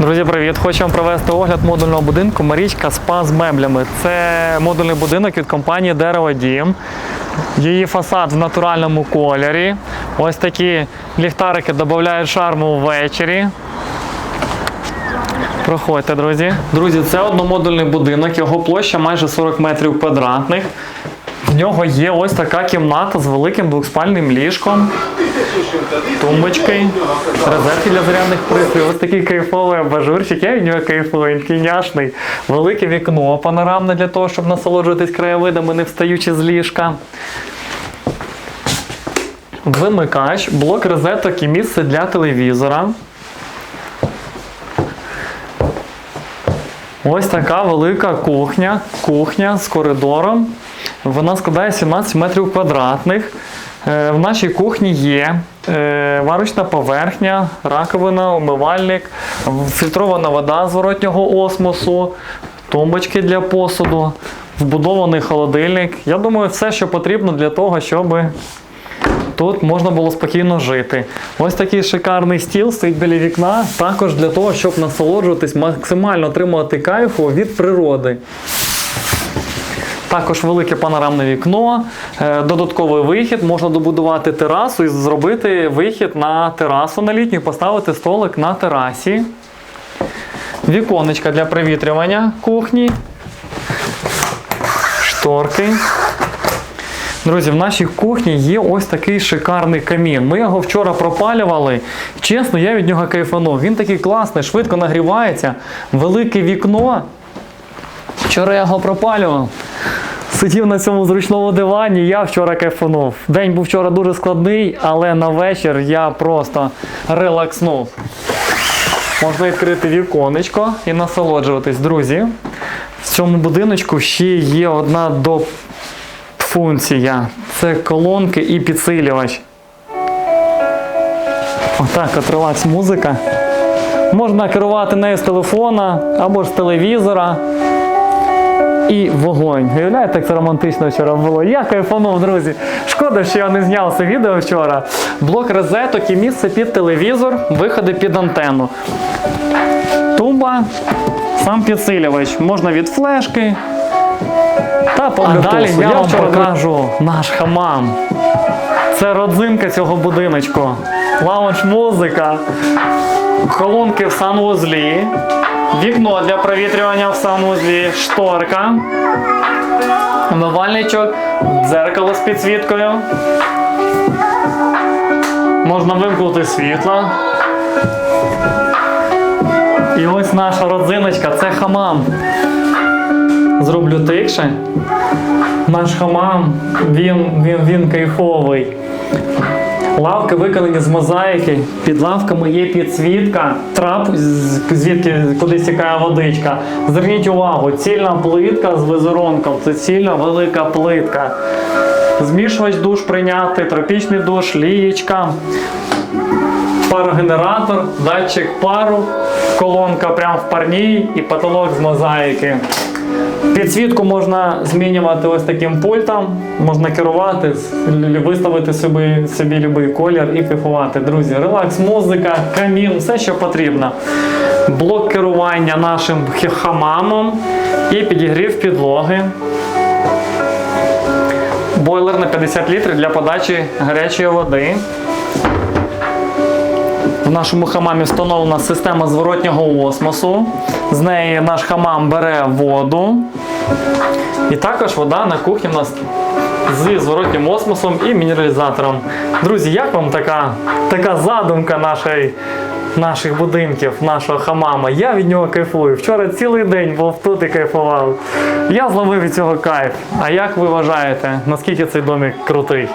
Друзі, привіт! Хочу вам провести огляд модульного будинку Марічка Спа з меблями. Це модульний будинок від компанії Дерево Дім. Її фасад в натуральному кольорі. Ось такі ліхтарики додають шарму ввечері. Проходьте, друзі. Друзі, це одномодульний будинок, його площа майже 40 метрів квадратних. Нього є ось така кімната з великим двохспальним ліжком, тумбочки, розетки для зарядних пристроїв. Ось такий кайфовий абажурчик. Я від нього кайфую, він такий няшний. Велике вікно панорамне для того, щоб насолоджуватись краєвидами, не встаючи з ліжка. Вимикач, блок розеток і місце для телевізора. Ось така велика кухня, кухня з коридором. Вона складає 17 метрів квадратних. Е, В нашій кухні є е, варочна поверхня, раковина, умивальник, фільтрована вода зворотнього осмосу, тумбочки для посуду, вбудований холодильник. Я думаю, все, що потрібно для того, щоб Тут можна було спокійно жити. Ось такий шикарний стіл стоїть біля вікна, також для того, щоб насолоджуватись, максимально отримувати кайфу від природи. Також велике панорамне вікно, е, додатковий вихід, можна добудувати терасу і зробити вихід на терасу на літню, поставити столик на терасі. Віконечка для провітрювання кухні. Шторки. Друзі, в нашій кухні є ось такий шикарний камін. Ми його вчора пропалювали. Чесно, я від нього кайфанув. Він такий класний, швидко нагрівається. Велике вікно. Вчора я його пропалював. Сидів на цьому зручному дивані, я вчора кайфанув. День був вчора дуже складний, але на вечір я просто релакснув. Можна відкрити віконечко і насолоджуватись, друзі. В цьому будиночку ще є одна до функція. Це колонки і підсилювач. Отак от релакс музика. Можна керувати нею з телефона або ж з телевізора. І вогонь. Уявляєте, як це романтично вчора було? Я кайфанув, друзі. Шкода, що я не зняв це відео вчора. Блок розеток і місце під телевізор, виходи під антенну. Тумба, сам підсилювач. Можна від флешки, та по А далі я, я вам вчора покажу наш хамам. Це родзинка цього будиночку. Лаунж музика, колонки в санвузлі, вікно для провітрювання в санвузлі, шторка, умивальничок, дзеркало з підсвіткою. Можна вимкнути світло. І ось наша родзиночка це хамам. Зроблю тихше. Наш хамам, він, він, він кайфовий. Лавки виконані з мозаїки. Під лавками є підсвітка, трап, звідки кудись тікає водичка. Зверніть увагу, цільна плитка з визеронком. Це цільна велика плитка. Змішувач душ прийняти, тропічний душ, лієчка, парогенератор, датчик пару, колонка прямо в парній і потолок з мозаїки. Підсвітку можна змінювати ось таким пультом, можна керувати, виставити собі, собі будь-який колір і кайфувати. Друзі, релакс, музика, камін, все, що потрібно. Блок керування нашим хамамом і підігрів підлоги. Бойлер на 50 літрів для подачі гарячої води. В нашому хамамі встановлена система зворотнього осмосу. З неї наш хамам бере воду. І також вода на кухні у нас зі зворотнім осмосом і мінералізатором. Друзі, як вам така, така задумка нашої, наших будинків, нашого хамама? Я від нього кайфую. Вчора цілий день був тут і кайфував. Я зловив від цього кайф. А як ви вважаєте, наскільки цей домик крутий?